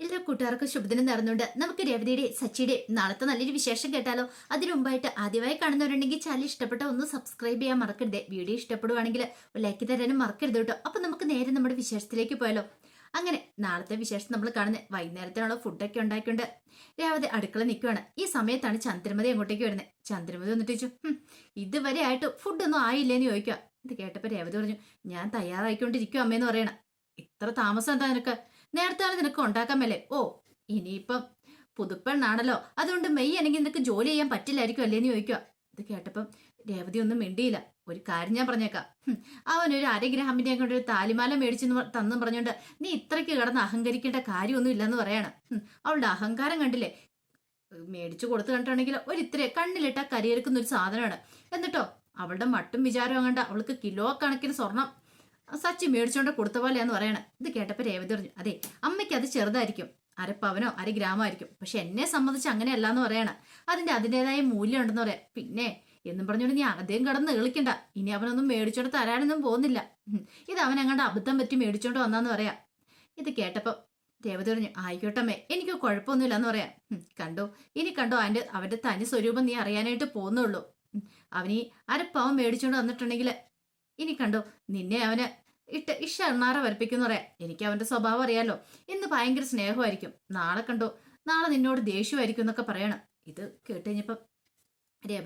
എല്ലാ കൂട്ടുകാർക്കും ശുഭദിനം നേർന്നുകൊണ്ട് നമുക്ക് രവതിയുടെ സച്ചിയുടെ നാളത്തെ നല്ലൊരു വിശേഷം കേട്ടാലോ? അതിനു മുമ്പായിട്ട് ആദ്യമായി കാണുന്നവരുണ്ടെങ്കിൽ ചാനൽ ഇഷ്ടപ്പെട്ട ഒന്ന് സബ്സ്ക്രൈബ് ചെയ്യാൻ മറക്കരുത്. വീഡിയോ ഇഷ്ടപ്പെടുവാണെങ്കിൽ ലൈക്ക് തരാനും മറക്കരുത് കേട്ടോ. അപ്പൊ നമുക്ക് നേരെ നമ്മുടെ വിശേഷത്തിലേക്ക് പോയാലോ? അങ്ങനെ നാളത്തെ വിശേഷം നമ്മൾ കാണുന്നത് വൈകുന്നേരത്തിനുള്ള ഫുഡൊക്കെ ഉണ്ടാക്കിയുണ്ട് രാവിലെ അടുക്കള നിൽക്കുകയാണ് ഈ സമയത്താണ് ചന്ദ്രമതി അങ്ങോട്ടേക്ക് വരുന്നത്. ചന്ദ്രമതി വന്നിട്ട് ചോദിച്ചു "ഹും, ഇതുവരെ ആയിട്ട് ഫുഡൊന്നും ആയില്ലേന്ന് ചോദിക്കുക ഇത് കേട്ടപ്പോൾ രേവതി പറഞ്ഞു ഞാൻ തയ്യാറായിക്കൊണ്ടിരിക്കും അമ്മയെന്ന് പറയണം. ഇത്ര താമസം എന്താ നിനക്ക്? നേരത്തെ നിനക്ക് ഉണ്ടാക്കാൻ മേലെ. ഓ ഇനിയിപ്പം പുതുപ്പെണ്ണാണല്ലോ. അതുകൊണ്ട് മെയ് അല്ലെങ്കിൽ നിനക്ക് ജോലി ചെയ്യാൻ പറ്റില്ലായിരിക്കും അല്ലേന്ന് ചോദിക്കുക. ഇത് കേട്ടപ്പം രേവതി ഒന്നും മിണ്ടിയില്ല. ഒരു കാര്യം ഞാൻ പറഞ്ഞേക്കാം. അവനൊരു അരഗ്രാമിനെ കൊണ്ട് ഒരു താലിമാല മേടിച്ചെന്ന് തന്നും പറഞ്ഞുകൊണ്ട് നീ ഇത്രയ്ക്ക് കിടന്ന് അഹങ്കരിക്കേണ്ട കാര്യമൊന്നും ഇല്ലെന്ന് പറയാണ്. അവളുടെ അഹങ്കാരം കണ്ടില്ലേ? മേടിച്ചു കൊടുത്തു കണ്ടിട്ടുണ്ടെങ്കിൽ ഒരു ഇത്ര കണ്ണിലിട്ട കരിയെടുക്കുന്ന ഒരു സാധനമാണ്. എന്നിട്ടോ അവളുടെ മട്ടും വിചാരവും കണ്ട അവൾക്ക് കിലോ കണക്കിന് സ്വർണം സച്ചി മേടിച്ചോണ്ട് കൊടുത്ത പോലെയാന്ന് പറയണ. ഇത് കേട്ടപ്പോ രേവതി പറഞ്ഞു അതെ അമ്മയ്ക്ക് അത് ചെറുതായിരിക്കും. അരപ്പവനോ പവനോ അര ഗ്രാമമായിരിക്കും പക്ഷെ എന്നെ സംബന്ധിച്ച് അങ്ങനെയല്ല എന്ന് പറയണ. അതിന്റെ അതിന്റെതായ മൂല്യം ഉണ്ടെന്ന് പറയാം. പിന്നെ എന്നും പറഞ്ഞുകൊണ്ട് നീ ആദ്യം കിടന്ന് കളിക്കണ്ട ഇനി അവനൊന്നും മേടിച്ചോണ്ട് തരാനൊന്നും പോകുന്നില്ല. ഇത് അവൻ അങ്ങോട്ട് അബദ്ധം പറ്റി മേടിച്ചോണ്ട് വന്നാന്ന് പറയാം. ഇത് കേട്ടപ്പോ രേവതി പറഞ്ഞു ആയിക്കോട്ടമ്മേ എനിക്ക് കുഴപ്പമൊന്നുമില്ല എന്ന് പറയാം കണ്ടോ? ഇനി കണ്ടോ അവന്റെ അവന്റെ തനി സ്വരൂപം നീ അറിയാനായിട്ട് പോകുന്നുള്ളൂ. അവനീ അരപ്പാവം മേടിച്ചോണ്ട് വന്നിട്ടുണ്ടെങ്കിൽ ഇനി കണ്ടു നിന്നെ അവന് ഇട്ട് ഇഷ എണ്ണാറ വരപ്പിക്കുന്ന പറയാം. എനിക്ക് അവന്റെ സ്വഭാവം അറിയാലോ. ഇന്ന് ഭയങ്കര സ്നേഹമായിരിക്കും. നാളെ കണ്ടോ നാളെ നിന്നോട് ദേഷ്യമായിരിക്കും എന്നൊക്കെ പറയണം. ഇത് കേട്ട് കഴിഞ്ഞപ്പം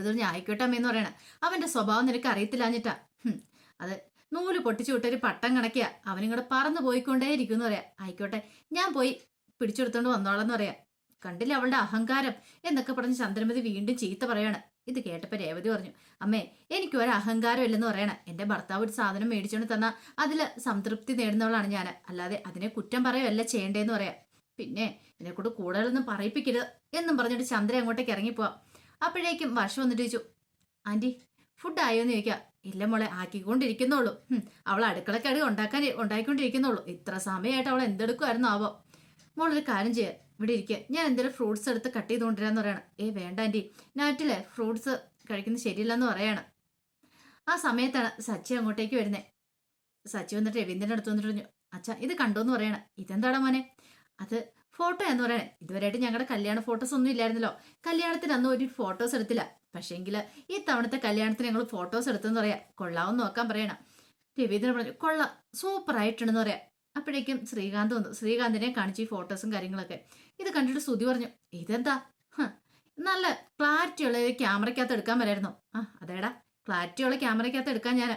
പറഞ്ഞ് ആയിക്കോട്ടെ അമ്മയെന്ന് പറയണം. അവന്റെ സ്വഭാവം നിനക്ക് അറിയത്തില്ലാഞ്ഞിട്ടാ. അത് നൂൽ പൊട്ടിച്ചു വിട്ടൊരു പട്ടം കണക്കിയ. അവനിങ്ങടെ പറന്നു പോയിക്കൊണ്ടേ ഇരിക്കുന്നു പറയാം. ആയിക്കോട്ടെ ഞാൻ പോയി പിടിച്ചെടുത്തോണ്ട് വന്നോളാന്ന് പറയാം. കണ്ടില്ല അവളുടെ അഹങ്കാരം എന്നൊക്കെ പറഞ്ഞ് ചന്ദ്രമതി വീണ്ടും ചീത്ത പറയാണ്. ഇത് കേട്ടപ്പോ രേവതി പറഞ്ഞു അമ്മേ എനിക്ക് ഒരു അഹങ്കാരം ഇല്ലെന്ന് പറയണ. എന്റെ ഭർത്താവ് ഒരു സാധനം മേടിച്ചോണ്ട് തന്നാ അതിൽ സംതൃപ്തി നേടുന്നവളാണ് ഞാൻ അല്ലാതെ അതിനെ കുറ്റം പറയുകയല്ല ചെയ്യേണ്ടതെന്ന് പറയാം. പിന്നെ എന്നെ കൊണ്ട് കൂടുതലൊന്നും പറയിപ്പിക്കരുത് എന്നും പറഞ്ഞിട്ട് ചന്ദ്ര അങ്ങോട്ടേക്ക് ഇറങ്ങിപ്പോവാം. അപ്പോഴേക്കും വർഷം വന്നിട്ട് ചോദിച്ചു ആന്റി ഫുഡ് ആയോ എന്ന് ചോദിക്കാം. ഇല്ല മോളെ ആക്കിക്കൊണ്ടിരിക്കുന്നുള്ളൂ അവൾ അടുക്കളക്കടി ഉണ്ടാക്കാൻ ഉണ്ടാക്കിക്കൊണ്ടിരിക്കുന്നുള്ളൂ ഇത്ര സമയമായിട്ട് അവൾ എന്തെടുക്കുമായിരുന്നു ആവോ മോളൊരു കാര്യം ചെയ്യുക ഇവിടെ ഇരിക്കുക ഞാൻ എന്തെങ്കിലും ഫ്രൂട്ട്സ് എടുത്ത് കട്ട് ചെയ്ത് കൊണ്ടുവരാന്ന് പറയണം. ഏ വേണ്ട ആന്റി നാട്ടിലെ ഫ്രൂട്ട്സ് കഴിക്കുന്നത് ശരിയല്ലെന്ന് പറയാണ്. ആ സമയത്താണ് സച്ചി അങ്ങോട്ടേക്ക് വരുന്നത് സച്ചി വന്നിട്ട് രവീന്ദ്രന്റെ അടുത്ത് വന്നിട്ട് പറഞ്ഞു അച്ഛാ ഇത് കണ്ടോന്ന് പറയണം. ഇതെന്താടാ മോനെ? അത് ഫോട്ടോ എന്ന് പറയണേ. ഇതുവരെയായിട്ട് ഞങ്ങളുടെ കല്യാണ ഫോട്ടോസ് ഒന്നും ഇല്ലായിരുന്നല്ലോ. കല്യാണത്തിന് അന്ന് ഒരു ഫോട്ടോസ് എടുത്തില്ല. പക്ഷേങ്കിൽ ഈ തവണത്തെ കല്യാണത്തിന് ഞങ്ങൾ ഫോട്ടോസ് എടുത്തെന്ന് പറയാം. കൊള്ളാവെന്ന് നോക്കാൻ പറയണം. രവീന്ദ്രൻ പറഞ്ഞു കൊള്ളാം. സൂപ്പർ ആയിട്ടുണ്ടെന്ന് പറയാം. അപ്പോഴേക്കും ശ്രീകാന്ത് വന്നു. ശ്രീകാന്തിനെ കാണിച്ചു ഈ ഫോട്ടോസും കാര്യങ്ങളൊക്കെ. ഇത് കണ്ടിട്ട് സ്തുതി പറഞ്ഞു ഇതെന്താ? നല്ല ക്ലാരിറ്റി ഉള്ള ക്യാമറയ്ക്കകത്ത് എടുക്കാൻ വരായിരുന്നു. ആ അതേടാ. ക്ലാരിറ്റി ഉള്ള ക്യാമറയ്ക്കകത്ത് എടുക്കാൻ ഞാൻ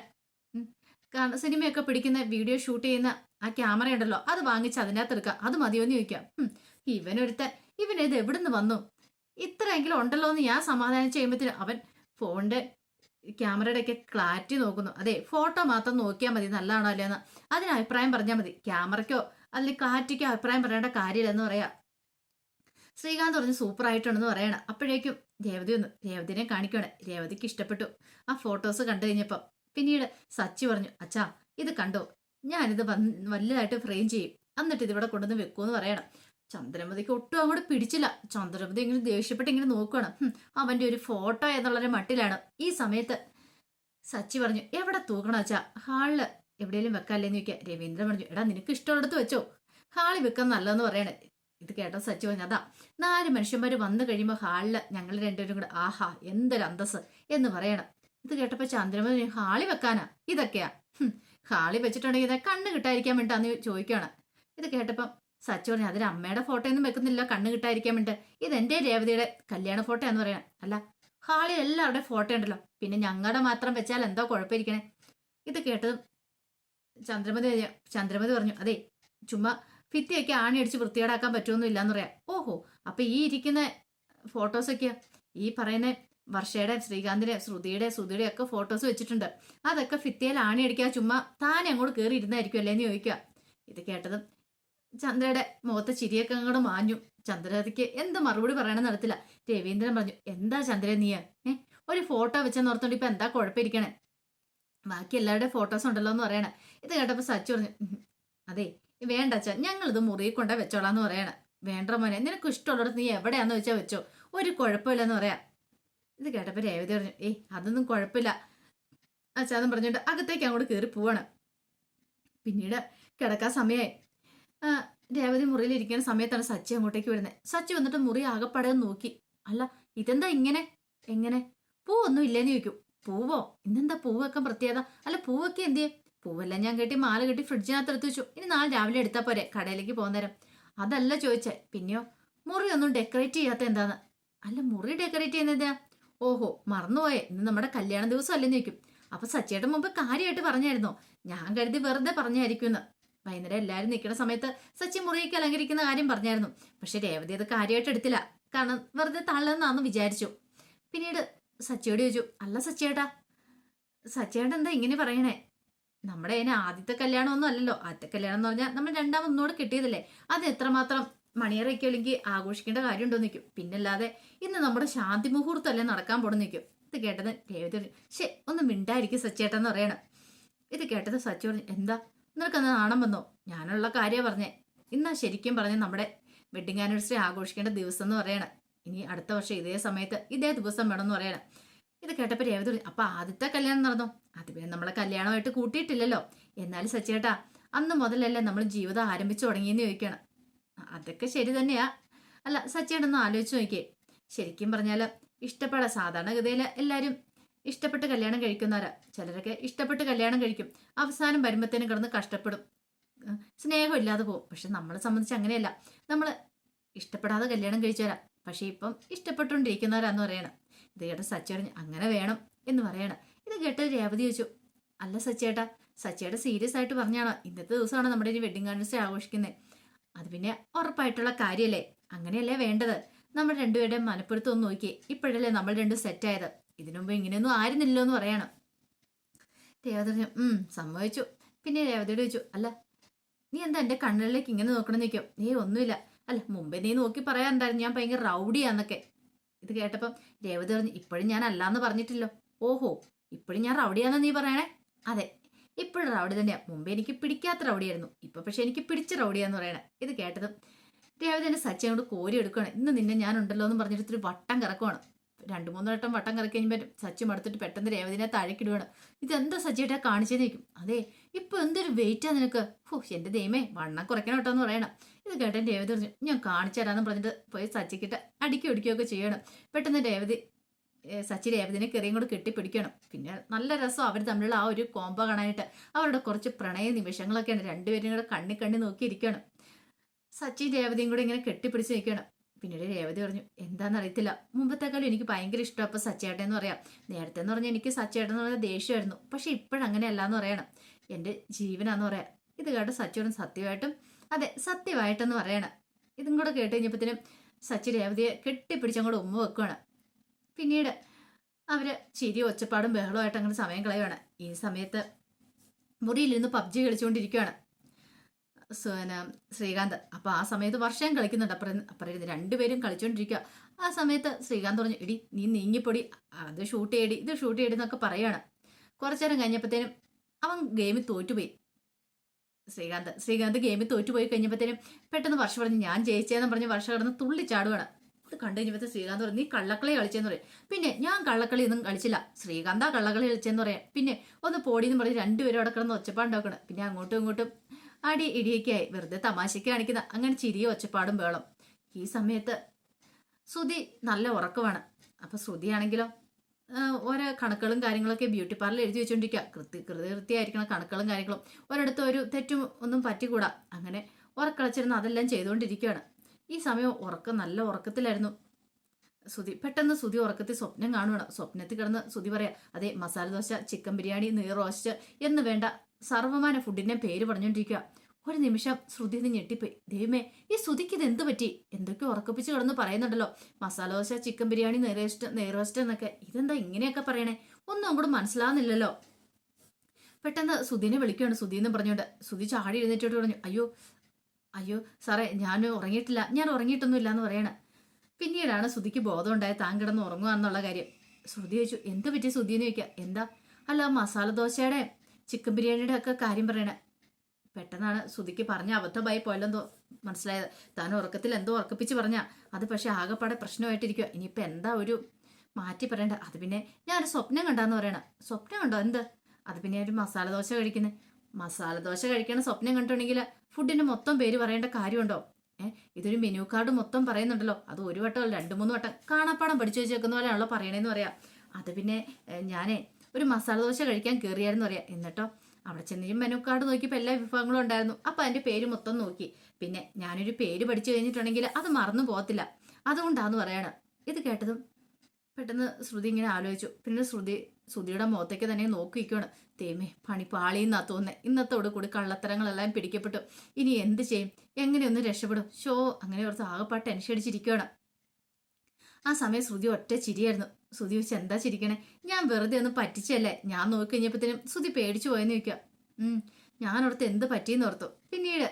കാരണം സിനിമയൊക്കെ പിടിക്കുന്ന വീഡിയോ ഷൂട്ട് ചെയ്യുന്ന ആ ക്യാമറ ഉണ്ടല്ലോ അത് വാങ്ങിച്ച് അതിനകത്ത് എടുക്കാം. അത് മതിയോന്ന് ചോദിക്കാം. ഇവനൊരുത്ത ഇവൻ ഇത് എവിടുന്ന് വന്നു? ഇത്രയെങ്കിലും ഉണ്ടല്ലോ എന്ന് ഞാൻ സമാധാനം ചെയ്യുമ്പോഴത്തേനും അവൻ ഫോണിന്റെ ക്യാമറയുടെ ഒക്കെ ക്ലാരിറ്റി നോക്കുന്നു. അതെ ഫോട്ടോ മാത്രം നോക്കിയാൽ മതി നല്ലതാണോ അല്ലേന്ന് അതിന് അഭിപ്രായം പറഞ്ഞാൽ മതി. ക്യാമറയ്ക്കോ അല്ലെങ്കിൽ ക്ലാരിറ്റിക്കോ അഭിപ്രായം പറയേണ്ട കാര്യമില്ലെന്ന് പറയാം. ശ്രീകാന്ത് പറഞ്ഞ് സൂപ്പർ ആയിട്ടുണ്ടെന്ന് പറയണം. അപ്പോഴേക്കും രേവതി ഒന്ന് രേവതിനെ കാണിക്കുകയാണ് രേവതിക്ക് ഇഷ്ടപ്പെട്ടു. ആ ഫോട്ടോസ് കണ്ടു കഴിഞ്ഞപ്പം പിന്നീട് സച്ചി പറഞ്ഞു അച്ഛാ ഇത് കണ്ടോ? ഞാനിത് വലുതായിട്ട് ഫ്രെയിം ചെയ്യും. എന്നിട്ട് ഇതിവിടെ കൊണ്ടുവന്ന് വെക്കുമെന്ന് പറയണം. ചന്ദ്രമതിക്ക് ഒട്ടും അങ്ങോട്ട് പിടിച്ചില്ല. ചന്ദ്രമതി ഇങ്ങനെ ദേഷ്യപ്പെട്ട് ഇങ്ങനെ നോക്കുകയാണ് അവന്റെ ഒരു ഫോട്ടോ എന്നുള്ളൊരു മട്ടിലാണ്. ഈ സമയത്ത് സച്ചി പറഞ്ഞു എവിടെ തൂക്കണ വെച്ചാ ഹാളിൽ എവിടെയെങ്കിലും വെക്കാല്ലേന്ന് ചോദിക്കുക. രവീന്ദ്രൻ പറഞ്ഞു എടാ നിനക്ക് ഇഷ്ടമുള്ളടത്ത് വെച്ചോ. ഹാളിൽ വെക്കാൻ നല്ലതെന്ന് പറയണേ. ഇത് കേട്ടോ സച്ചി പറഞ്ഞു അതാ നാല് മനുഷ്യന്മാർ വന്നു കഴിയുമ്പോൾ ഹാളിൽ ഞങ്ങൾ രണ്ടുപേരും കൂടെ ആഹാ എന്തൊരു അന്തസ് എന്ന് പറയണം. ഇത് കേട്ടപ്പോ ചന്ദ്രമതി ഹാളി വെക്കാനാ? ഇതൊക്കെയാ? ഹാളി വെച്ചിട്ടുണ്ടെങ്കിൽ ഇത് കണ്ണ് കിട്ടാതിരിക്കാൻ വേണ്ടിട്ടാന്ന് ചോദിക്കുകയാണ് ഇത് കേട്ടപ്പം സച്ചി പറഞ്ഞു അതിന് അമ്മയുടെ ഫോട്ടോ ഒന്നും വെക്കുന്നില്ല. കണ്ണ് കിട്ടാതിരിക്കാൻ വേണ്ടി ഇത് എന്റെ രേവതിയുടെ കല്യാണ ഫോട്ടോ എന്ന് പറയാൻ അല്ല ഹാളിൽ എല്ലാവരുടെ ഫോട്ടോ ഉണ്ടല്ലോ. പിന്നെ ഞങ്ങളുടെ മാത്രം വെച്ചാൽ എന്തോ കുഴപ്പമിരിക്കണേ. ഇത് കേട്ടതും ചന്ദ്രമതി ചന്ദ്രമതി പറഞ്ഞു അതെ ചുമ്മാ ഭിത്തിയൊക്കെ ആണി അടിച്ച് വൃത്തികേടാക്കാൻ പറ്റുമൊന്നും ഇല്ലാന്ന് പറയാം. ഓഹോ അപ്പൊ ഈ ഇരിക്കുന്ന ഫോട്ടോസൊക്കെ ഈ പറയുന്ന വർഷയുടെ ശ്രീകാന്തിന്റെ ശ്രുതിയുടെ ശ്രുതിയുടെ ഒക്കെ ഫോട്ടോസ് വെച്ചിട്ടുണ്ട്. അതൊക്കെ ഭിത്തിയിൽ ആണി അടിക്കുക ചുമ്മാ താനെ അങ്ങോട്ട് കയറി ഇരുന്നായിരിക്കും അല്ലേന്ന് ചോദിക്കുക ഇത് കേട്ടതും ചന്ദ്രയുടെ മുഖത്തെ ചിരിയൊക്കെ അങ്ങോട്ട് മാഞ്ഞു. ചന്ദ്രതയ്ക്ക് എന്ത് മറുപടി പറയണമെന്ന് നടത്തില്ല രവീന്ദ്രൻ പറഞ്ഞു എന്താ ചന്ദ്രൻ നീ? ഏ ഒരു ഫോട്ടോ വെച്ചെന്ന് ഓർത്തോണ്ട് ഇപ്പൊ എന്താ കുഴപ്പമിരിക്കണേ? ബാക്കി എല്ലാവരുടെ ഫോട്ടോസ് ഉണ്ടല്ലോ എന്ന് പറയണേ. ഇത് കേട്ടപ്പോ സച്ചു പറഞ്ഞു "ഉം, അതെ വേണ്ട അച്ഛ ഞങ്ങൾ ഇത് മുറിയിൽ കൊണ്ടേ വെച്ചോളാന്ന് പറയണേ. വേണ്ട മോനെ നിനക്ക് ഇഷ്ടമുള്ളിടത്ത് നീ എവിടെയാന്ന് വെച്ചാൽ വെച്ചോ ഒരു കുഴപ്പമില്ലെന്ന് പറയാ. ഇത് കേട്ടപ്പോ രേവതി പറഞ്ഞു ഏയ് അതൊന്നും കുഴപ്പമില്ല. അച്ഛാന്നും പറഞ്ഞിട്ട് അകത്തേക്ക് അങ്ങോട്ട് കയറി പോവാണ്. പിന്നീട് കിടക്കാൻ സമയമായി രേവതി മുറിയിൽ ഇരിക്കുന്ന സമയത്താണ് സച്ചി അങ്ങോട്ടേക്ക് വരുന്നത് സച്ചി വന്നിട്ട് മുറി ആകപ്പാടെ നോക്കി. അല്ല ഇതെന്താ ഇങ്ങനെ? എങ്ങനെ? പൂവൊന്നും ഇല്ലേന്ന് ചോദിക്കും. പൂവോ? ഇന്നെന്താ പൂവൊക്കെ പ്രത്യേകത? അല്ല പൂവൊക്കെ എന്തിയെ? പൂവെല്ലാം ഞാൻ കെട്ടി മാല കെട്ടി ഫ്രിഡ്ജിനകത്ത് എടുത്ത് വെച്ചു. ഇനി നാളെ രാവിലെ എടുത്താൽ പോരെ കടയിലേക്ക് പോകുന്നേരം അതല്ല ചോദിച്ചേ. പിന്നെയോ മുറി ഒന്നും ഡെക്കറേറ്റ് ചെയ്യാത്ത എന്താന്ന്? അല്ല മുറി ഡെക്കറേറ്റ് ചെയ്യുന്നതാ ഓഹോ മറന്നുപോയേ. ഇന്ന് നമ്മുടെ കല്യാണ ദിവസം അല്ലെന്ന് ചോദിക്കും. അപ്പൊ സച്ചിയുടെ മുമ്പ് കാര്യമായിട്ട് പറഞ്ഞായിരുന്നോ? ഞാൻ കരുതി വെറുതെ പറഞ്ഞായിരിക്കുമെന്ന്. വൈകുന്നേരം എല്ലാവരും നിൽക്കുന്ന സമയത്ത് സച്ചി മുറിയൊക്കെ അലങ്കരിക്കുന്ന കാര്യം പറഞ്ഞായിരുന്നു. പക്ഷെ രേവതി അത് കാര്യമായിട്ട് എടുത്തില്ല. കാരണം വെറുതെ തള്ളെന്നാന്ന് വിചാരിച്ചു. പിന്നീട് സച്ചിയോട് ചോദിച്ചു അല്ല സച്ചിയേട്ടാ സച്ചിയേട്ട എന്താ ഇങ്ങനെ പറയണേ? നമ്മുടെ അതിന് ആദ്യത്തെ കല്യാണമൊന്നും അല്ലല്ലോ. ആദ്യത്തെ കല്യാണം എന്ന് പറഞ്ഞാൽ നമ്മൾ രണ്ടാം ഒന്നോട് കിട്ടിയതല്ലേ. അത് എത്രമാത്രം മണിയറയ്ക്കോ അല്ലെങ്കിൽ ആഘോഷിക്കേണ്ട കാര്യം കാര്യമുണ്ടോ നിൽക്കും പിന്നല്ലാതെ ഇന്ന് നമ്മുടെ ശാന്തി മുഹൂർത്തമല്ലേ നടക്കാൻ പോണെന്ന് നിൽക്കും ഇത് കേട്ടത് രേവതി ശേ ഒന്ന് മിണ്ടായിരിക്കും സച്ചേട്ടെന്ന് പറയണം. ഇത് കേട്ടത് സച്ചി പറഞ്ഞു എന്താ? നിനക്കന്ന് നാണം വന്നോ? ഞാനുള്ള കാര്യമാണ് പറഞ്ഞേ. ഇന്നാ ശരിക്കും പറഞ്ഞ നമ്മുടെ വെഡിങ് ആനിവേഴ്സറി ആഘോഷിക്കേണ്ട ദിവസം എന്ന് പറയണം. ഇനി അടുത്ത വർഷം ഇതേ സമയത്ത് ഇതേ ദിവസം വേണമെന്ന് പറയണം. ഇത് കേട്ടപ്പോൾ രേവതി അപ്പൊ ആദ്യത്തെ കല്യാണം നടന്നു? അത് പിന്നെ നമ്മളെ കല്യാണമായിട്ട് കൂട്ടിയിട്ടില്ലല്ലോ. എന്നാലും സച്ചേട്ടാ അന്ന് മുതലല്ലേ നമ്മൾ ജീവിതം ആരംഭിച്ചു തുടങ്ങിയെന്ന് ചോദിക്കണം. അതൊക്കെ ശരി തന്നെയാ. അല്ല സച്ചേട്ടൊന്ന് ആലോചിച്ച് നോക്കിയേ. ശരിക്കും പറഞ്ഞാൽ ഇഷ്ടപ്പെടാ സാധാരണഗതിയിൽ എല്ലാവരും ഇഷ്ടപ്പെട്ട് കല്യാണം കഴിക്കുന്നവരാ. ചിലരൊക്കെ ഇഷ്ടപ്പെട്ട് കല്യാണം കഴിക്കും. അവസാനം വരുമ്പത്തേനും കിടന്ന് കഷ്ടപ്പെടും. സ്നേഹമില്ലാതെ പോകും. പക്ഷെ നമ്മളെ സംബന്ധിച്ച് അങ്ങനെയല്ല. നമ്മൾ ഇഷ്ടപ്പെടാതെ കല്യാണം കഴിച്ചവരാ. പക്ഷെ ഇപ്പം ഇഷ്ടപ്പെട്ടുകൊണ്ടിരിക്കുന്നവരാന്ന് പറയണം. ഇത് കേട്ട സച്ചേട്ടൻ അങ്ങനെ വേണം എന്ന് പറയണം. ഇത് കേട്ട് രേവതി ചോദിച്ചു അല്ല സച്ചേട്ടാ സച്ചേട്ട സീരിയസ് ആയിട്ട് പറഞ്ഞാണോ? ഇന്നത്തെ ദിവസമാണ് നമ്മുടെ ഈ വെഡിങ് ആനിവേഴ്സറി ആഘോഷിക്കുന്നത് അത് പിന്നെ ഉറപ്പായിട്ടുള്ള കാര്യമല്ലേ അങ്ങനെയല്ലേ വേണ്ടത്? നമ്മൾ രണ്ടുപേരുടെയും മനപ്പുറത്തൊന്ന് നോക്കി ഇപ്പോഴല്ലേ നമ്മൾ രണ്ടും സെറ്റായത് ഇതിനു മുമ്പ് ഇങ്ങനെയൊന്നും ആയിരുന്നില്ലോ എന്ന് പറയണം. രേവതി പറഞ്ഞു ഉം സമ്മതിച്ചു. പിന്നെ രേവതിയോട് ചോദിച്ചു അല്ല നീ എന്താ എന്റെ കണ്ണുകളിലേക്ക് ഇങ്ങനെ നോക്കണം നിൽക്കും നീ ഒന്നുമില്ല. അല്ല മുമ്പേ നീ നോക്കി പറയാറുണ്ടായിരുന്നു ഞാൻ ഭയങ്കര റൗഡിയാന്നൊക്കെ. ഇത് കേട്ടപ്പം രേവതി പറഞ്ഞു ഇപ്പോഴും ഞാൻ അല്ലാന്ന് പറഞ്ഞിട്ടില്ലോ. ഓഹോ ഇപ്പോഴും ഞാൻ റൗഡിയാന്ന് നീ പറയണേ? അതെ ഇപ്പോഴും റൗഡി തന്നെയാ. മുമ്പ് എനിക്ക് പിടിക്കാത്ത റൗഡിയായിരുന്നു. ഇപ്പൊ പക്ഷെ എനിക്ക് പിടിച്ച റൗഡിയാന്ന് പറയണേ. ഇത് കേട്ടതും രേവതി എന്നെ സച്ചിനോട് കോരി എടുക്കുകയാണ് ഇന്ന് നിന്നെ ഞാൻ ഉണ്ടല്ലോ എന്ന് പറഞ്ഞിട്ട് വട്ടം കറക്കുവാണ്. രണ്ടു മൂന്ന് വട്ടം വട്ടം കറക്കി കഴിയുമ്പോൾ സച്ചി മടുത്തിട്ട് പെട്ടെന്ന് രേവതിനെ താഴേക്കിടുവാണ്. ഇതെന്താ സച്ചിയേട്ടാ കാണിച്ചെന്ന് ചോദിക്കും. അതെ ഇപ്പൊ എന്തൊരു വെയിറ്റാ നിനക്ക്? ഹോ എന്റെ ദൈവമേ വണ്ണം കുറയ്ക്കണം കേട്ടോ എന്ന് പറയണം. ഇത് കേട്ടെ രേവതി പറഞ്ഞു ഞാൻ കാണിച്ചു പറഞ്ഞിട്ട് പോയി സച്ചിക്കിട്ട് അടിക്കി ഒടിക്കുകയൊക്കെ ചെയ്യണം പെട്ടെന്ന് രേവതി സച്ചി രേവതിനെ കെറിയും കൂടെ കെട്ടിപ്പിടിക്കണം പിന്നെ നല്ല രസം അവർ തമ്മിലുള്ള ആ ഒരു കോമ്പോ കാണാനായിട്ട്. അവരുടെ കുറച്ച് പ്രണയ നിമിഷങ്ങളൊക്കെയാണ് രണ്ടുപേരും കൂടെ കണ്ണി കണ്ണി നോക്കിയിരിക്കണം സച്ചി രേവതിയും കൂടെ ഇങ്ങനെ കെട്ടിപ്പിടിച്ച് നിൽക്കണം പിന്നീട് രേവതി പറഞ്ഞു എന്താണെന്ന് അറിയത്തില്ല മുമ്പത്തെക്കാളും എനിക്ക് ഭയങ്കര ഇഷ്ടം അപ്പൊ സച്ചേട്ടൻ എന്ന് പറയാം. നേരത്തെ എന്ന് പറഞ്ഞാൽ എനിക്ക് സച്ചേട്ടൻ എന്ന് പറഞ്ഞാൽ ദേഷ്യമായിരുന്നു. പക്ഷെ ഇപ്പോഴങ്ങനെയല്ല എന്ന് പറയണം. എന്റെ ജീവനാന്ന് പറയാം. ഇത് കേട്ട് സച്ചിയോടും സത്യമായിട്ടും അതെ സത്യമായിട്ടെന്ന് പറയണം. ഇതും കൂടെ കേട്ട് കഴിഞ്ഞപ്പോഴത്തേനും സച്ചി രേവതിയെ കെട്ടിപ്പിടിച്ചങ്ങോട്ട് ഉമ്മ വെക്കുകയാണ് പിന്നീട് അവർ ചിരി ഒച്ചപ്പാടും ബഹളമായിട്ട് അങ്ങനെ സമയം കളയുവാണ്. ഈ സമയത്ത് മുറിയിലിരുന്ന് പബ്ജി കളിച്ചുകൊണ്ടിരിക്കുകയാണ് ശ്രീകാന്ത്. അപ്പൊ ആ സമയത്ത് വർഷം കളിക്കുന്നുണ്ട്. അപ്പുറം അപ്പുറം രണ്ടുപേരും കളിച്ചുകൊണ്ടിരിക്കുക ആ സമയത്ത് ശ്രീകാന്ത് പറഞ്ഞു എടി നീ നീങ്ങിപ്പൊടി. അത് ഷൂട്ട് ചെയ്യടി ഇത് ഷൂട്ട് ചെയ്യടി എന്നൊക്കെ പറയാണ്. കുറച്ചു നേരം കഴിഞ്ഞപ്പോഴത്തേനും അവൻ ഗെയിമിൽ തോറ്റുപോയി. ശ്രീകാന്ത് ശ്രീകാന്ത് ഗെയിമിൽ തോറ്റുപോയി കഴിഞ്ഞപ്പോഴത്തേനും പെട്ടെന്ന് വർഷം പറഞ്ഞു ഞാൻ ജയിച്ചതെന്ന് പറഞ്ഞ് വർഷം കിടന്ന് തുള്ളിച്ചാടുവാണ് ഇത് കണ്ടു കഴിഞ്ഞപ്പോൾ ശ്രീകാന്ത് പറഞ്ഞു നീ കള്ളക്കളി കളിച്ചെന്ന് പറയും. പിന്നെ ഞാൻ കള്ളക്കളി ഒന്നും കളിച്ചില്ല. ശ്രീകാന്താ കള്ളക്കളി കളിച്ചെന്ന് പറയാം. പിന്നെ ഒന്ന് പോടിയെന്ന് പറഞ്ഞ് രണ്ടുപേരും അവിടെ കിടന്ന് ഒച്ചപ്പാടുണ്ടാക്കണം. പിന്നെ അങ്ങോട്ടും ഇങ്ങോട്ടും അടി ഇടിയൊക്കെയായി. വെറുതെ തമാശയ്ക്ക് കാണിക്കുന്ന അങ്ങനെ ചിരിയും ഒച്ചപ്പാടും വേളം ഈ സമയത്ത് ശ്രുതി നല്ല ഉറക്കമാണ്. അപ്പൊ ശ്രുതിയാണെങ്കിലോ ഓരോ കണക്കുകളും കാര്യങ്ങളൊക്കെ ബ്യൂട്ടി പാർലർ എഴുതി വെച്ചോണ്ടിരിക്കുക. കൃത്യ കൃത്യമായിരിക്കണം കണക്കുകളും കാര്യങ്ങളും. ഒരിടത്ത് ഒരു തെറ്റും ഒന്നും പറ്റിക്കൂടാ. അങ്ങനെ ഉറക്കളച്ചിരുന്ന് അതെല്ലാം ചെയ്തുകൊണ്ടിരിക്കുകയാണ് ഈ സമയം ഉറക്കം നല്ല ഉറക്കത്തിലായിരുന്നു. സുതി പെട്ടെന്ന് സുതി ഉറക്കത്തിൽ സ്വപ്നം കാണുകയാണ് സ്വപ്നത്തിൽ കിടന്ന് സുതി പറയാം അതെ മസാല ദോശ ചിക്കൻ ബിരിയാണി നീർ റോസ്റ്റ് എന്ന് വേണ്ട. സർവമാന ഫുഡിന്റെ പേര് പറഞ്ഞുകൊണ്ടിരിക്കുക ഒരു നിമിഷം ശ്രുതി ഒന്ന് ഞെട്ടിപ്പോയി. ദൈവമേ ഈ ശ്രുതിക്ക് ഇത് എന്ത് പറ്റി? എന്തൊക്കെ ഉറക്കപ്പിച്ച് കിടന്ന് പറയുന്നുണ്ടല്ലോ. മസാല ദോശ ചിക്കൻ ബിരിയാണി നെയ്റോസ്റ്റ് നെയ്റോസ്റ്റ് എന്നൊക്കെ. ഇതെന്താ ഇങ്ങനെയൊക്കെ പറയണേ? ഒന്നും അങ്ങോട്ട് മനസ്സിലാവുന്നില്ലല്ലോ. പെട്ടെന്ന് സുധീനെ വിളിക്കുകയാണ് സുധി എന്ന് പറഞ്ഞുകൊണ്ട് സുധി ചാടി എഴുന്നേറ്റോട്ട് പറഞ്ഞു അയ്യോ അയ്യോ സാറേ ഞാൻ ഉറങ്ങിയിട്ടില്ല. ഞാൻ ഉറങ്ങിയിട്ടൊന്നുമില്ല എന്ന് പറയണ. പിന്നീടാണ് സുധിക്ക് ബോധം ഉണ്ടായത് താൻ കിടന്ന് ഉറങ്ങുക എന്നുള്ള കാര്യം. ശ്രുതി ചോദിച്ചു എന്ത് പറ്റി സുധി ചോദിക്കുക. എന്താ? അല്ല മസാല ദോശയുടെ ചിക്കൻ ബിരിയാണിയുടെ ഒക്കെ കാര്യം പറയണേ. പെട്ടെന്നാണ് സുധിക്ക് പറഞ്ഞ അബദ്ധമായി പോയല്ലെന്തോ മനസ്സിലായത്. താൻ ഉറക്കത്തിൽ എന്തോ ഉറക്കപ്പിച്ച് പറഞ്ഞ. അത് പക്ഷെ ആകെപ്പാടെ പ്രശ്നമായിട്ടിരിക്കുക ഇനിയിപ്പോൾ എന്താ ഒരു മാറ്റി പറയണ്ട? അത് പിന്നെ ഞാനൊരു സ്വപ്നം കണ്ടാന്ന് പറയണ. സ്വപ്നം കണ്ടോ? എന്ത്? അത് പിന്നെ ഒരു മസാല ദോശ കഴിക്കുന്നത് മസാല ദോശ കഴിക്കണ സ്വപ്നം കണ്ടിട്ടുണ്ടെങ്കിൽ ഫുഡിന്റെ മൊത്തം പേര് പറയേണ്ട കാര്യമുണ്ടോ? ഏഹ് ഇതൊരു മെനു കാർഡ് മൊത്തം പറയുന്നുണ്ടല്ലോ. അത് ഒരു വട്ടം രണ്ട് മൂന്ന് വട്ടം കാണാപ്പാടം പഠിച്ചു വെച്ചേക്കുന്ന പോലെയാണല്ലോ പറയണേന്ന് പറയാം. അത് പിന്നെ ഞാനേ ഒരു മസാല ദോശ കഴിക്കാൻ കയറിയായിരുന്നു അറിയാം. എന്നിട്ടോ അവിടെ ചെന്ന് മെനു കാർഡ് നോക്കിയപ്പോൾ എല്ലാ വിഭവങ്ങളും ഉണ്ടായിരുന്നു. അപ്പം അതിന്റെ പേര് മൊത്തം നോക്കി. പിന്നെ ഞാനൊരു പേര് പഠിച്ചു കഴിഞ്ഞിട്ടുണ്ടെങ്കിൽ അത് മറന്നു പോകത്തില്ല. അതുകൊണ്ടാന്ന് പറയാണ്. ഇത് കേട്ടതും പെട്ടെന്ന് ശ്രുതി ഇങ്ങനെ ആലോചിച്ചു. പിന്നെ ശ്രുതി ശ്രുതിയുടെ മുഖത്തേക്ക് തന്നെ നോക്കിയിരിക്കുകയാണ് തേമേ പണി പാളിയെന്നാ തോന്നുന്നത് ഇന്നത്തോട് കൂടി കള്ളത്തരങ്ങളെല്ലാം പിടിക്കപ്പെട്ടു. ഇനി എന്ത് ചെയ്യും? എങ്ങനെയൊന്ന് രക്ഷപ്പെടും? ഷോ അങ്ങനെ ഓർത്ത് ആകെപ്പാട്ട് ടെൻഷൻ അടിച്ചിരിക്കുകയാണ്. ആ സമയം ശ്രുതി ഒറ്റ ചിരിയായിരുന്നു. ശ്രുതി വെച്ച് എന്താ ചിരിക്കണേ? ഞാൻ വെറുതെ ഒന്ന് പറ്റിച്ചല്ലേ ഞാൻ നോക്കി കഴിഞ്ഞപ്പോഴത്തേനും ശ്രുതി പേടിച്ചു പോയെന്ന് ഞാൻ ഓർത്ത് എന്ത് പറ്റിയെന്ന് ഓർത്തു. പിന്നീട്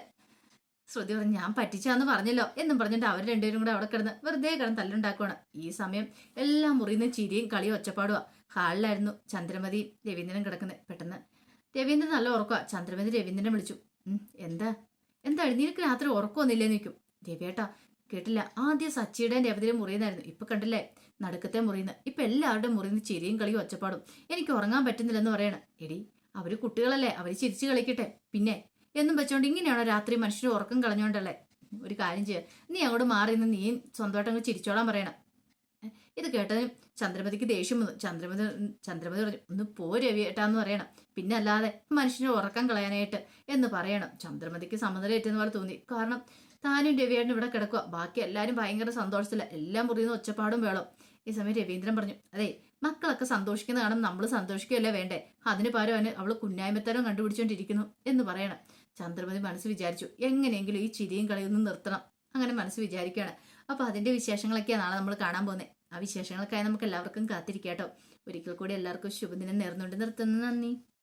ശ്രുതി പറഞ്ഞു ഞാൻ പറ്റിച്ചാന്ന് പറഞ്ഞല്ലോ എന്നും പറഞ്ഞിട്ട് അവർ രണ്ടുപേരും കൂടെ അവിടെ കിടന്ന് വെറുതെ കിടന്ന് തല്ലുണ്ടാക്കുവാണ്. ഈ സമയം എല്ലാം മുറിയുന്ന ചിരിയും കളിയും ഒച്ചപ്പാടുവാ. ഹാളിലായിരുന്നു ചന്ദ്രമതി രവീന്ദ്രനും കിടക്കുന്നത് പെട്ടെന്ന് രവീന്ദ്രൻ നല്ല ഉറക്കുക ചന്ദ്രമതി രവീന്ദ്രനെ വിളിച്ചു. എന്താ? എന്താ നിനക്ക് രാത്രി ഉറക്കമൊന്നുമില്ലേ നിൽക്കും രവിയേട്ടാ കേട്ടില്ല. ആദ്യം സച്ചിയുടെയും രവതിയുടെ മുറിയുന്നായിരുന്നു ഇപ്പൊ കണ്ടില്ലേ? നടുക്കത്തെ മുറിയുന്ന ഇപ്പൊ എല്ലാവരുടെ മുറിയുന്ന ചിരിയും കളിയും ഒച്ചപ്പാടും. എനിക്ക് ഉറങ്ങാൻ പറ്റുന്നില്ലെന്ന് പറയണം. എടി അവർ കുട്ടികളല്ലേ അവർ ചിരിച്ചു കളിക്കട്ടെ. പിന്നെ എന്നും വെച്ചോണ്ട് ഇങ്ങനെയാണോ രാത്രി മനുഷ്യർ ഉറക്കം കളഞ്ഞോണ്ടല്ലേ? ഒരു കാര്യം ചെയ്യുക നീ അങ്ങോട്ട് മാറി നിന്ന് നീയും സ്വന്തമായിട്ട് അങ്ങ് ചിരിച്ചോളാൻ പറയണം. ഇത് കേട്ടതിന് ചന്ദ്രമതിക്ക് ദേഷ്യം വന്നു. ചന്ദ്രമതി ചന്ദ്രമതി പറഞ്ഞു ഒന്ന് പോ രവിയേട്ടാന്ന് പറയണം. പിന്നെ അല്ലാതെ മനുഷ്യനെ ഉറക്കം കളയാനായിട്ട് എന്ന് പറയണം. ചന്ദ്രമതിക്ക് സമ്മതമേറ്റെന്ന് പോലെ തോന്നി. കാരണം താനും രവിയേട്ടനും ഇവിടെ കിടക്കുക ബാക്കി എല്ലാവരും ഭയങ്കര സന്തോഷത്തില്ല എല്ലാം മുറിയുന്ന ഒച്ചപ്പാടും വേളം. ഈ സമയം രവീന്ദ്രൻ പറഞ്ഞു അതെ മക്കളൊക്കെ സന്തോഷിക്കുന്ന കാണും നമ്മൾ സന്തോഷിക്കുകയല്ലേ വേണ്ടേ? അതിന് പകരം അവന് അവൾ കുന്നായ്മത്തരം കണ്ടുപിടിച്ചോണ്ടിരിക്കുന്നു എന്ന് പറയണം. ചന്ദ്രമതി മനസ്സ് വിചാരിച്ചു എങ്ങനെയെങ്കിലും ഈ ചിരിയും കളിയൊന്നും നിർത്തണം അങ്ങനെ മനസ്സ് വിചാരിക്കുകയാണ്. അപ്പൊ അതിന്റെ വിശേഷങ്ങളൊക്കെയാണ് നാളെ നമ്മൾ കാണാൻ പോകുന്നത് ആ വിശേഷങ്ങൾക്കായി നമുക്ക് എല്ലാവർക്കും കാത്തിരിക്കാട്ടോ. ഒരിക്കൽ കൂടി എല്ലാവർക്കും ശുഭദിനം നേർന്നുകൊണ്ട് നിർത്തുന്നു. നന്ദി.